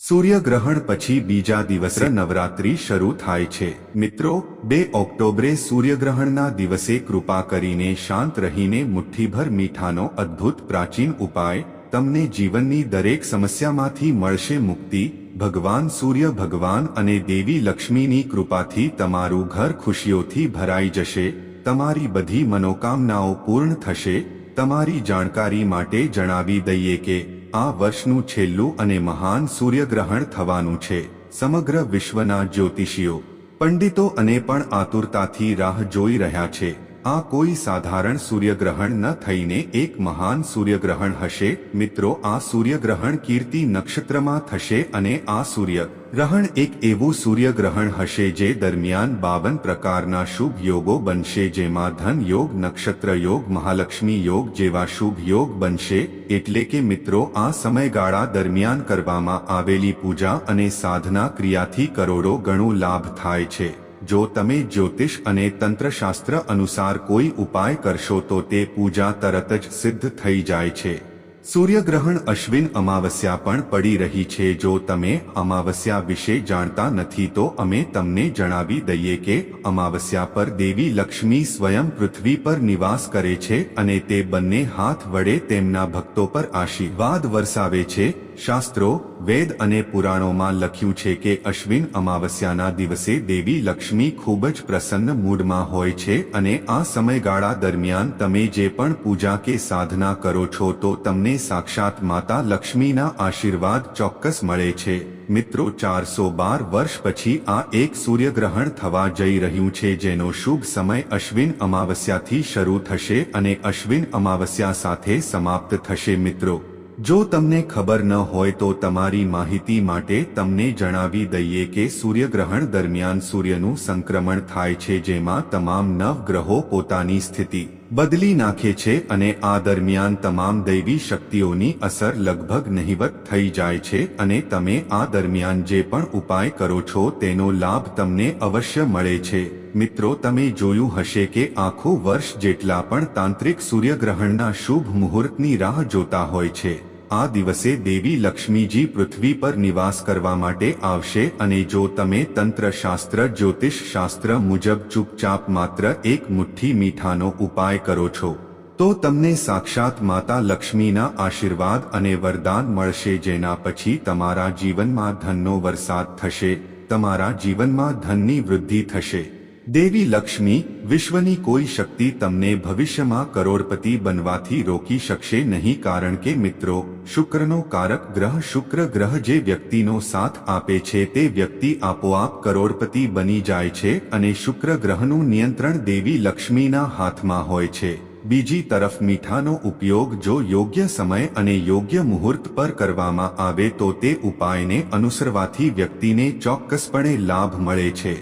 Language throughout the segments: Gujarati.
સૂર્યગ્રહણ પછી બીજા દિવસે નવરાત્રી શરૂ થાય છે. મિત્રો, બે ઓક્ટોબરે સૂર્યગ્રહણના દિવસે કૃપા કરીને શાંત રહીને મુઠ્ઠીભર મીઠાનો અદ્ભુત પ્રાચીન ઉપાય તમને જીવનની દરેક સમસ્યામાંથી મળશે મુક્તિ. ભગવાન સૂર્ય ભગવાન અને દેવી લક્ષ્મીની કૃપાથી તમારું ઘર ખુશીઓથી ભરાઈ જશે. તમારી બધી મનોકામનાઓ પૂર્ણ થશે. તમારી જાણકારી માટે જણાવી દઈએ કે આ વર્ષનું છેલ્લું અને મહાન સૂર્યગ્રહણ થવાનું છે, સમગ્ર વિશ્વના જ્યોતિષીઓ. પંડિતો અને પણ આતુરતાથી રાહ જોઈ રહ્યા છે. આ કોઈ સાધારણ સૂર્યગ્રહણ ન થઈને એક મહાન સૂર્યગ્રહણ હશે. મિત્રો, આ સૂર્યગ્રહણ કીર્તિ નક્ષત્રમાં થશે અને આ સૂર્ય ગ્રહણ એક એવું સૂર્યગ્રહણ હશે જે દરમિયાન બાવન પ્રકારના શુભ યોગો બનશે, જેમાં ધન યોગ, નક્ષત્ર યોગ, મહાલક્ષ્મી યોગ જેવા શુભ યોગ બનશે. એટલે કે મિત્રો, આ સમયગાળા દરમિયાન કરવામાં આવેલી પૂજા અને સાધના ક્રિયાથી કરોડો ગણો લાભ થાય છે. જો તમે જ્યોતિષ અને તંત્રશાસ્ત્ર અનુસાર કોઈ ઉપાય કરશો તો તે પૂજા તરત જ સિદ્ધ થઈ જાય છે. સૂર્યગ્રહણ અશ્વિન અમાવસ્યા પણ પડી રહી છે. જો તમે અમાવસ્યા વિશે જાણતા નથી, તો અમે તમને જણાવી દઈએ કે અમાવસ્યા પર દેવી લક્ષ્મી સ્વયં પૃથ્વી પર નિવાસ કરે છે અને તે બંને હાથ વડે તેમના ભક્તો પર આશીર્વાદ વરસાવે છે. શાસ્ત્રો, વેદ અને પુરાણોમાં લખ્યું છે કે અશ્વિન અમાવસ્યાના દિવસે દેવી લક્ષ્મી ખૂબ જ પ્રસન્ન મૂડમાં હોય છે અને આ સમયગાળા દરમિયાન તમે જે પણ પૂજા કે સાધના કરો છો તો તમને સાક્ષાત માતા લક્ષ્મીના આશીર્વાદ ચોક્કસ મળે છે. મિત્રો, ચારસો બાર વર્ષ પછી આ એક સૂર્યગ્રહણ થવા જઈ રહ્યું છે જેનો શુભ સમય અશ્વિન અમાવસ્યાથી શરૂ થશે અને અશ્વિન અમાવસ્યા સાથે સમાપ્ત થશે મિત્રો. જો તમને ખબર ન હોય તો તમારી માહિતી માટે તમને જણાવી દઈએ કે સૂર્યગ્રહણ દરમિયાન સૂર્યનું સંક્રમણ થાય છે જેમાં તમામ નવ ગ્રહો પોતાની સ્થિતિ બદલી નાખે છે અને આ દરમિયાન તમામ દૈવી શક્તિઓની અસર લગભગ નહિવત થઈ જાય છે અને તમે આ દરમિયાન જે પણ ઉપાય કરો છો તેનો લાભ તમને અવશ્ય મળે છે. મિત્રો, તમે જોયું હશે કે આખું વર્ષ જેટલા પણ તાંત્રિક સૂર્યગ્રહણના શુભ મુહૂર્તની રાહ જોતા હોય છે. આ દિવસે દેવી લક્ષ્મીજી પૃથ્વી પર નિવાસ કરવા માટે આવશે અને જો તમે તંત્રશાસ્ત્ર જ્યોતિષ શાસ્ત્ર મુજબ ચૂપચાપ માત્ર એક મુઠ્ઠી મીઠાનો ઉપાય કરો છો, તો તમને સાક્ષાત માતા લક્ષ્મીના આશીર્વાદ અને વરદાન મળશે જેના પછી તમારા જીવનમાં ધનનો વરસાદ થશે, તમારા જીવનમાં ધનની વૃદ્ધિ થશે. દેવી લક્ષ્મી, વિશ્વની કોઈ શક્તિ તમને ભવિષ્યમાં કરોડપતિ બનવાથી રોકી શકશે નહીં કારણ કે મિત્રો, શુક્રનો કારક ગ્રહ શુક્ર ગ્રહ જે વ્યક્તિનો સાથ આપે છે તે વ્યક્તિ આપોઆપ કરોડપતિ બની જાય છે અને શુક્ર ગ્રહનું નિયંત્રણ દેવી લક્ષ્મીના હાથમાં હોય છે. બીજી તરફ મીઠાનો ઉપયોગ જો યોગ્ય સમય અને યોગ્ય મુહૂર્ત પર કરવામાં આવે તો તે ઉપાયને અનુસરવાથી વ્યક્તિને ચોક્કસપણે લાભ મળે છે.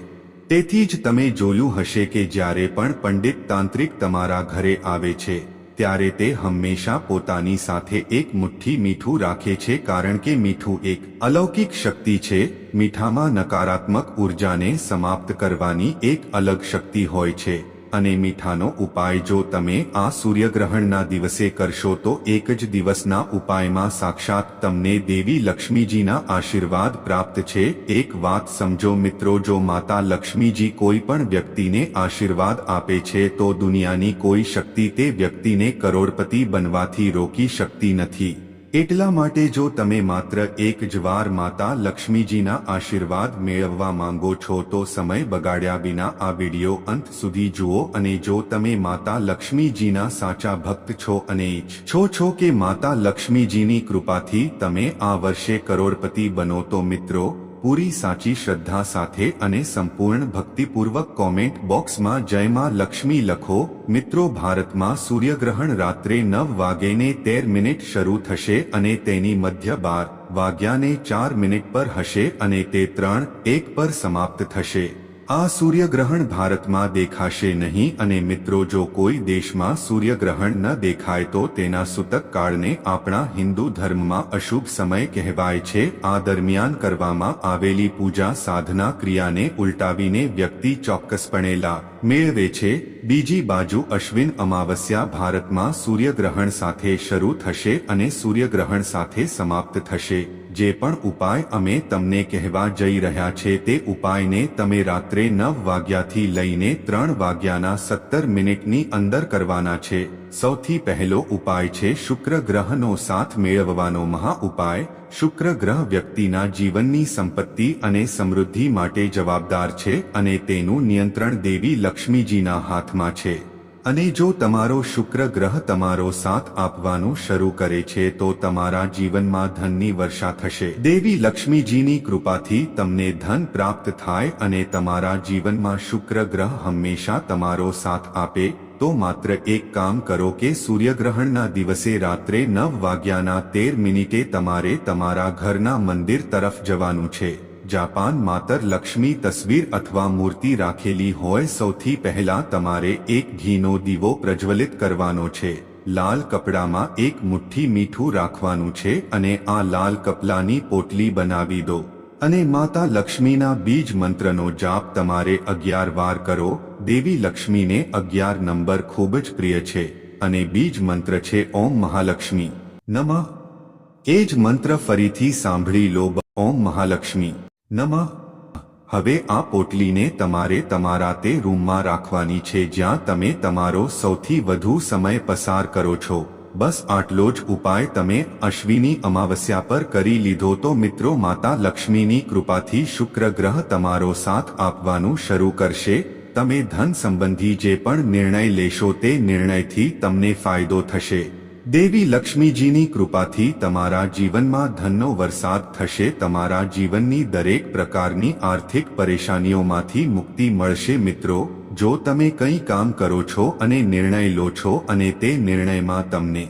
તેથી જ તમે જોયું હશે કે જ્યારે પણ પંડિત તાંત્રિક તમારા ઘરે આવે છે, ત્યારે તે હંમેશા પોતાની સાથે એક મુઠ્ઠી મીઠું રાખે છે કારણ કે મીઠું એક અલૌકિક શક્તિ છે, મીઠામાં નકારાત્મક ઉર્જાને સમાપ્ત કરવાની એક અલગ શક્તિ હોય છે. અને મીઠાનો ઉપાય જો તમે આ સૂર્યગ્રહણના દિવસે કરશો તો એક જ દિવસના ઉપાયમાં સાક્ષાત તમને દેવી લક્ષ્મીજીના આશીર્વાદ પ્રાપ્ત છે. એક વાત સમજો મિત્રો, જો માતા લક્ષ્મીજી કોઈ પણ વ્યક્તિને આશીર્વાદ આપે છે તો દુનિયાની કોઈ શક્તિ તે વ્યક્તિને કરોડપતિ બનવાથી રોકી શકતી નથી. એટલા માટે જો તમે માત્ર એક જ વાર માતા લક્ષ્મીજીના આશીર્વાદ મેળવવા માંગો છો તો સમય બગાડ્યા વિના આ વિડિયો અંત સુધી જુઓ અને જો તમે માતા લક્ષ્મીજીના સાચા ભક્ત છો અને ઈચ્છો છો કે માતા લક્ષ્મીજીની કૃપાથી તમે આ વર્ષે કરોડપતિ બનો તો મિત્રો પૂરી સાચી શ્રદ્ધા સાથે અને સંપૂર્ણ ભક્તિપૂર્વક કોમેન્ટ બોક્સમાં જય માં લક્ષ્મી લખો, મિત્રો, ભારતમાં સૂર્યગ્રહણ રાત્રે નવ વાગેને તેર મિનિટ શરૂ થશે અને તેની મધ્ય બાર વાગ્યાને ચાર મિનિટ પર હશે અને તે ત્રણ, એક પર સમાપ્ત થશે. આ સૂર્યગ્રહણ ભારતમાં દેખાશે નહીં અને મિત્રો જો કોઈ દેશમાં સૂર્યગ્રહણ ન દેખાય તો તેના સૂતક કાળને આપણા હિન્દુ ધર્મમાં અશુભ સમય કહેવાય છે. આ દરમિયાન કરવામાં આવેલી પૂજા સાધના ક્રિયાને ઉલટાવીને વ્યક્તિ ચોક્કસપણે લા મેળવે છે. બીજી બાજુ અશ્વિન અમાવસ્યા ભારતમાં સૂર્યગ્રહણ સાથે શરૂ થશે અને સૂર્યગ્રહણ સાથે સમાપ્ત થશે. જે પણ ઉપાય અમે તમને કહેવા જઈ રહ્યા છે તે ઉપાયને તમે રાત્રે નવ વાગ્યાથી લઈને ત્રણ વાગ્યાના સત્તર મિનિટની અંદર કરવાના છે. સૌથી પહેલો ઉપાય છે શુક્ર ગ્રહનો સાથ મેળવવાનો મહા ઉપાય. શુક્ર ગ્રહ વ્યક્તિના જીવનની સંપત્તિ અને સમૃદ્ધિ માટે જવાબદાર છે અને તેનું નિયંત્રણ દેવી લક્ષ્મીજીના હાથમાં છે. અને જો તમારો શુક્ર ગ્રહ તમારો સાથ આપવાનું શરૂ કરે છે, તો તમારા જીવનમાં ધનની વર્ષા થશે. દેવી લક્ષ્મીજીની કૃપાથી તમને ધન પ્રાપ્ત થાય અને તમારા જીવનમાં શુક્ર ગ્રહ હંમેશા તમારો સાથ આપે, તો માત્ર એક કામ કરો કે સૂર્યગ્રહણના દિવસે રાત્રે નવ વાગ્યાના તેર મિનિટે તમારે તમારા ઘરના મંદિર તરફ જવાનું છે. જાપાન માતર લક્ષ્મી તસવીર અથવા મૂર્તિ રાખેલી હોય સૌથી પહેલા તમારે એક ઘીનો દીવો પ્રજ્વલિત કરવાનો છે. લાલ કપડામાં એક મુઠ્ઠી મીઠું રાખવાનું છે અને આ લાલ કપલાની પોટલી બનાવી દો. અને માતા લક્ષ્મીના બીજ મંત્રનો જાપ તમારે અગિયાર વાર કરો. દેવી લક્ષ્મીને અગિયાર નંબર ખૂબ જ પ્રિય છે અને બીજ મંત્ર છે ઓમ મહાલક્ષ્મી. નમઃ. એ જ મંત્ર ફરીથી સાંભળી લો. ઓમ મહાલક્ષ્મી. નમઃ. હવે આ પોટલીને તમારે તમારા તે રૂમમાં રાખવાની છે જ્યાં તમે તમારો સૌથી વધુ સમય પસાર કરો છો. બસ આટલો જ ઉપાય તમે અશ્વિની અમાવસ્યા પર કરી લીધો તો મિત્રો માતા લક્ષ્મીની કૃપાથી શુક્ર ગ્રહ તમારો સાથ આપવાનું શરૂ કરશે. તમે ધન સંબંધી જે પણ નિર્ણય લેશો તે નિર્ણયથી તમને ફાયદો થશે. દેવી લક્ષ્મીજીની કૃપાથી તમારા જીવનમાં ધનનો વરસાદ થશે, તમારા જીવનની દરેક પ્રકારની આર્થિક પરેશાનીઓમાંથી મુક્તિ મળશે. મિત્રો, જો તમે કંઈ કામ કરો છો અને નિર્ણય લો છો અને તે નિર્ણયમાં તમને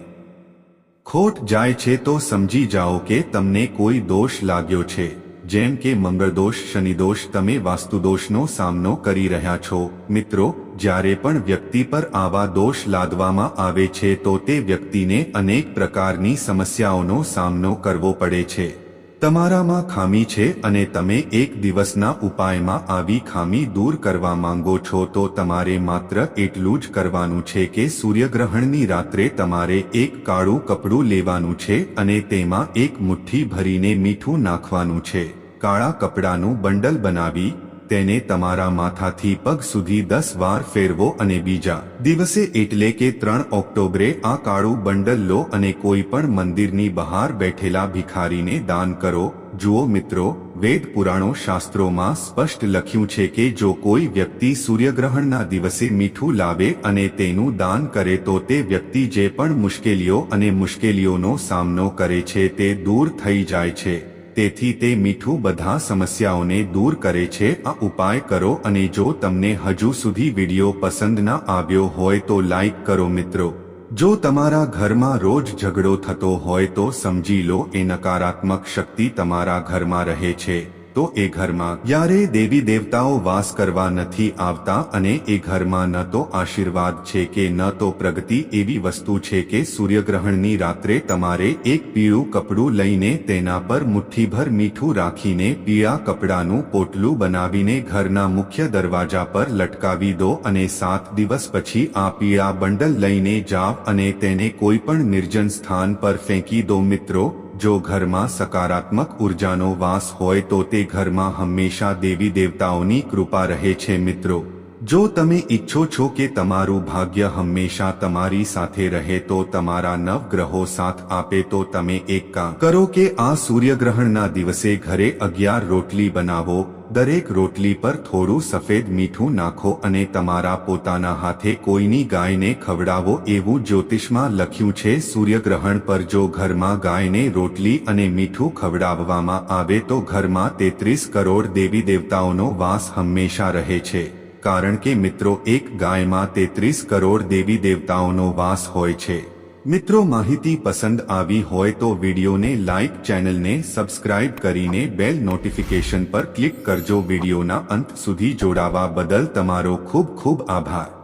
ખોટ જાય છે, તો સમજી જાઓ કે તમને કોઈ દોષ લાગ્યો છે. જેમ કે મંગળદોષ, શનિદોષ, તમે વાસ્તુદોષનો સામનો કરી રહ્યા છો. મિત્રો, જ્યારે પણ વ્યક્તિ પર આવા દોષ લાદવામાં આવે છે તો તે વ્યક્તિને અનેક પ્રકારની સમસ્યાઓનો સામનો કરવો પડે છે. તમારામાં ખામી છે અને તમે એક દિવસના ઉપાયમાં આવી ખામી દૂર કરવા માંગો છો તો તમારે માત્ર એટલું જ કરવાનું છે કે સૂર્યગ્રહણની રાત્રે તમારે એક કાળું કપડું લેવાનું છે અને તેમાં એક મુઠ્ઠી ભરીને મીઠું નાખવાનું છે. કાળા કપડાનું બંડલ બનાવી તેને તમારા માથાથી પગ સુધી દસ વાર ફેરવો અને બીજા દિવસે એટલે કે ત્રણ ઓક્ટોબરે આ કાળું બંડલ લો અને કોઈ પણ મંદિરની બહાર બેઠેલા ભિખારીને દાન કરો. જુઓ મિત્રો, વેદ પુરાણો શાસ્ત્રોમાં સ્પષ્ટ લખ્યું છે કે જો કોઈ વ્યક્તિ સૂર્યગ્રહણના દિવસે મીઠું લાવે અને તેનું દાન કરે તો તે વ્યક્તિ જે પણ મુશ્કેલીઓ અને મુશ્કેલીઓનો સામનો કરે છે તે દૂર થઈ જાય છે. તેથી તે મીઠું બધા સમસ્યાઓને દૂર કરે છે. આ ઉપાય કરો અને જો તમને હજુ સુધી વીડિયો પસંદ ના આવ્યો હોય તો લાઈક કરો મિત્રો. જો તમારા ઘરમાં રોજ ઝઘડો થતો હોય તો સમજી લો એ નકારાત્મક શક્તિ તમારા ઘરમાં રહે છે. તો એ ઘરમાં ક્યારે દેવી દેવતાઓ વાસ કરવા નથી આવતા અને એ ઘરમાં ન તો આશીર્વાદ છે કે ન તો પ્રગતિ એવી વસ્તુ છે કે સૂર્યગ્રહણની રાત્રે તમારે એક પીળું કપડું લઈને તેના પર મુઠ્ઠીભર મીઠું રાખીને પીળા કપડાનું પોટલું બનાવીને ઘરના મુખ્ય દરવાજા પર લટકાવી દો અને સાત દિવસ પછી આ પીળા બંડલ લઈને જાવ અને તેને કોઈ પણ નિર્જન સ્થાન પર ફેંકી દો મિત્રો જો ઘરમાં સકારાત્મક ઉર્જાનો વાસ હોય તો તે ઘરમાં હંમેશા દેવી દેવતાઓની કૃપા રહે છે મિત્રો. જો તમે ઈચ્છો છો કે તમારું ભાગ્ય હંમેશા તમારી સાથે રહે તો તમારા નવગ્રહો સાથ આપે તો તમે એક કામ કરો કે આ સૂર્યગ્રહણના દિવસે ઘરે અગિયાર રોટલી બનાવો, દરેક રોટલી પર થોડું સફેદ મીઠું નાખો અને તમારા પોતાના હાથે કોઈની ગાયને ખવડાવો એવું જ્યોતિષમાં લખ્યું છે. સૂર્યગ્રહણ પર જો ઘરમાં ગાયને રોટલી અને મીઠું ખવડાવવામાં આવે તો ઘરમાં તેત્રીસ કરોડ દેવી દેવતાઓનો વાસ હંમેશા રહે છે. કારણ કે મિત્રો, એક ગાયમાં તેત્રીસ કરોડ દેવી દેવતાઓનો વાસ હોય છે. મિત્રો, માહિતી પસંદ આવી હોય તો વિડીયોને લાઇક ચેનલને સબસ્ક્રાઇબ કરીને બેલ નોટિફિકેશન પર ક્લિક કરજો. વિડીયોના અંત સુધી જોડાવા બદલ તમારો ખૂબ ખૂબ આભાર.